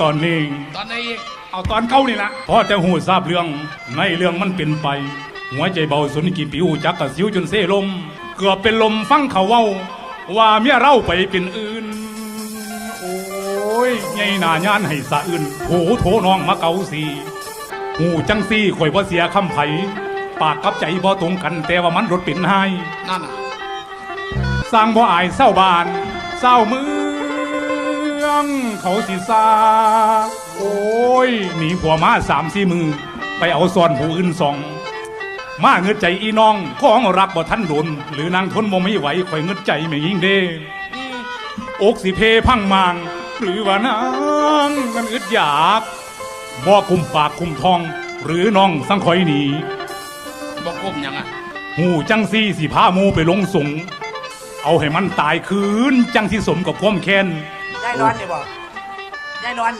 ตอนนี้ตอนนี้อีกเอาตอนเก้านี่ละพอจะหูทราบเรื่องในเรื่องมันเป็นไป หัวใจเบาสุนกี่ปิวจักกะสิวจนเสลม เกือบเป็นลมฟังเขาเว้า ว่าเมียเราไปเป็นอื่น โอ้ยไงหน้ายานให้สะอื่นโถโถน้องมาเกาสีหูจังซี่ข่อยบ่เสียคำไผปากกับใจบ่ตรงกันแต่ว่ามันรถเป็นให้นั่นน่ะสร้างบ่อายเศร้าบานเศร้าเมือ งเขาสิซาโอ้ยหนีผัวมาสามสี่มือ ไปเอาซ่อนผู้อื่นสอง มาเงืดใจอีน้องของรักบ่ทันโดน หรือนางทนบ่ไม่ไหวข่อยเงืดใจไม่ยิ่งเด้อกสิเพพังมาง หรือว่านางมันอึดอยากบ่คุมปากคุมทอง หรือน้องสังข่อยหนีบอกก้มยังอะหูจังซี่สิพาหมูไปลงสงเอาให้มันตายคืน จังที่สมกับความแค้นยายนอนนี่บ่ยายนอนนี่